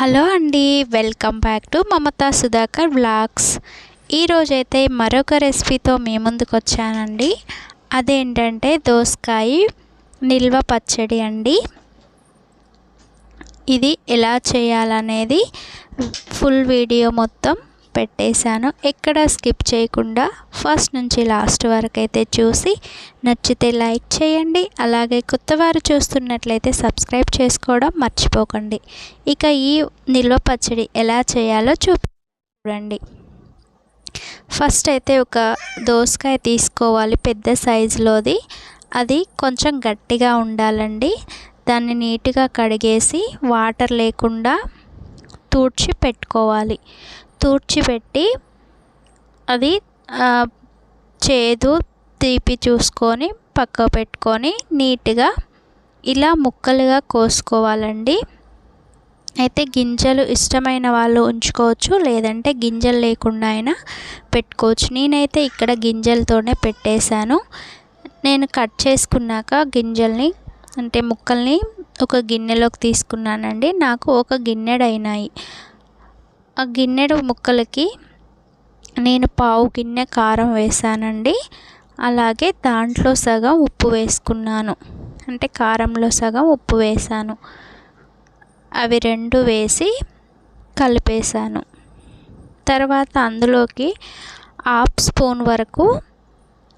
Hello అండి welcome back to Mamata Sudhakar blogs ఈరోజైతే మరొక రెసిపీతో మీ ముందుకు వచ్చానండి. అదేంటంటే దోసకాయ నిల్వ పచ్చడి అండి. ఇది ఎలా చేయాలనేది ఫుల్ వీడియో మొత్తం పెట్టేశాను. ఎక్కడ స్కిప్ చేయకుండా ఫస్ట్ నుంచి లాస్ట్ వరకు అయితే చూసి నచ్చితే లైక్ చేయండి. అలాగే కొత్త వారు చూస్తున్నట్లయితే సబ్స్క్రైబ్ చేసుకోవడం మర్చిపోకండి. ఇక ఈ నిల్వ పచ్చడి ఎలా చేయాలో చూడండి. ఫస్ట్ అయితే ఒక దోసకాయ తీసుకోవాలి పెద్ద సైజులోది. అది కొంచెం గట్టిగా ఉండాలండి. దాన్ని నీట్గా కడిగేసి వాటర్ లేకుండా తూడ్చి పెట్టుకోవాలి. తూడ్చిపెట్టి అది చేదు తీపి చూసుకొని పక్క పెట్టుకొని నీట్గా ఇలా ముక్కలుగా కోసుకోవాలండి. అయితే గింజలు ఇష్టమైన వాళ్ళు ఉంచుకోవచ్చు లేదంటే గింజలు లేకుండా అయినా పెట్టుకోవచ్చు. నేనైతే ఇక్కడ గింజలతోనే పెట్టేశాను. నేను కట్ చేసుకున్నాక గింజల్ని అంటే ముక్కల్ని ఒక గిన్నెలోకి తీసుకున్నానండి. నాకు ఒక గిన్నెడైనాయి. ఆ గిన్నెడు ముక్కలకి నేను పావు గిన్నె కారం వేసానండి. అలాగే దాంట్లో సగం ఉప్పు వేసుకున్నాను. అంటే కారంలో సగం ఉప్పు వేసాను. అవి రెండు వేసి కలిపేశాను. తర్వాత అందులోకి హాఫ్ స్పూన్ వరకు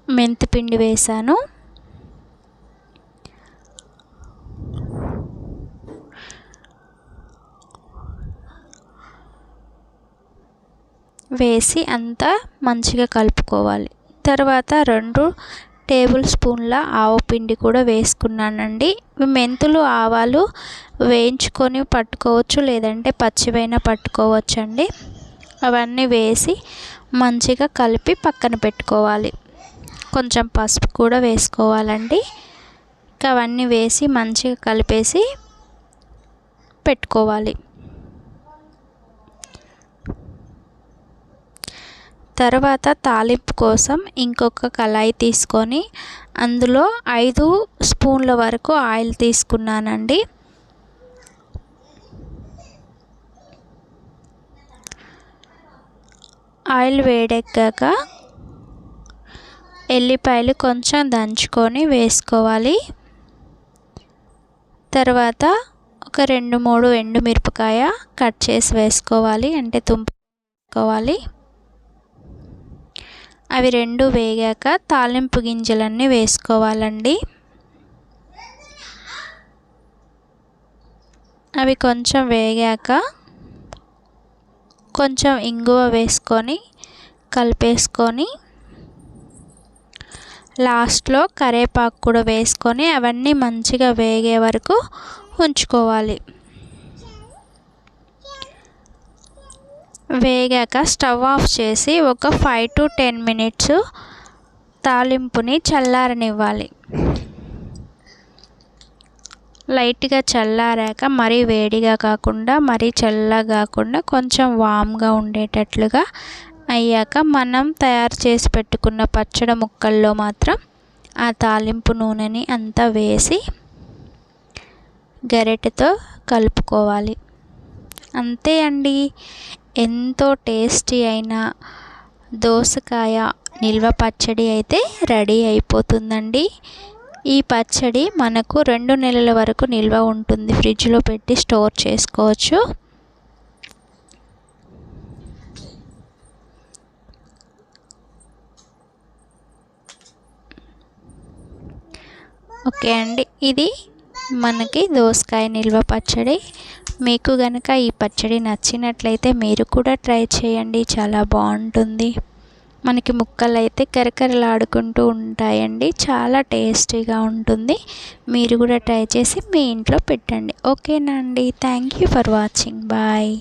మెంతిపిండి వేసాను. వేసి అంతా మంచిగా కలుపుకోవాలి. తర్వాత రెండు టేబుల్ స్పూన్ల ఆవు పిండి కూడా వేసుకున్నానండి. మెంతులు ఆవాలు వేయించుకొని పట్టుకోవచ్చు లేదంటే పచ్చివైనా పట్టుకోవచ్చు అండి అవన్నీ వేసి మంచిగా కలిపి పక్కన పెట్టుకోవాలి. కొంచెం పసుపు కూడా వేసుకోవాలండి. ఇంకా అవన్నీ వేసి మంచిగా కలిపేసి పెట్టుకోవాలి. తర్వాత తాలింపు కోసం ఇంకొక కళాయి తీసుకొని అందులో ఐదు స్పూన్ల వరకు ఆయిల్ తీసుకున్నానండి. ఆయిల్ వేడెక్కాక ఎల్లిపాయలు కొంచెం దంచుకొని వేసుకోవాలి. తర్వాత ఒక రెండు మూడు ఎండుమిరపకాయ కట్ చేసి వేసుకోవాలి అంటే తుంపు వేసుకోవాలి. అవి రెండు వేగాక తాలింపు గింజలన్నీ వేసుకోవాలండి. అవి కొంచెం వేగాక కొంచెం ఇంగువ వేసుకొని కలిపేసుకొని లాస్ట్లో కరేపాకు కూడా వేసుకొని అవన్నీ మంచిగా వేగే వరకు ఉంచుకోవాలి. వేగాక స్టవ్ ఆఫ్ చేసి ఒక ఫైవ్ టు టెన్ మినిట్స్ తాలింపుని చల్లారనివ్వాలి. లైట్గా చల్లారాక మరీ వేడిగా కాకుండా మరీ చల్లగా కాకుండా కొంచెం వామ్గా ఉండేటట్లుగా అయ్యాక మనం తయారు చేసి పెట్టుకున్న పచ్చడి ముక్కల్లో మాత్రం ఆ తాలింపు నూనెని అంతా వేసి గరిటెతో కలుపుకోవాలి. అంతే అండి. ఎంతో టేస్టీ అయిన దోసకాయ నిల్వ పచ్చడి అయితే రెడీ అయిపోతుందండి. ఈ పచ్చడి మనకు రెండు నెలల వరకు నిల్వ ఉంటుంది. ఫ్రిడ్జ్లో పెట్టి స్టోర్ చేసుకోవచ్చు. ఓకే అండి. ఇది మనకి దోసకాయ నిల్వ పచ్చడి. మీకు గనక ఈ పచ్చడి నచ్చినట్లయితే మీరు కూడా ట్రై చేయండి. చాలా బాగుంటుంది. మనకి ముక్కలు అయితే కరకరలాడుకుంటూ ఉంటాయండి. చాలా టేస్టీగా ఉంటుంది. మీరు కూడా ట్రై చేసి మీ ఇంట్లో పెట్టండి. ఓకేనా అండి thank you for watching. Bye.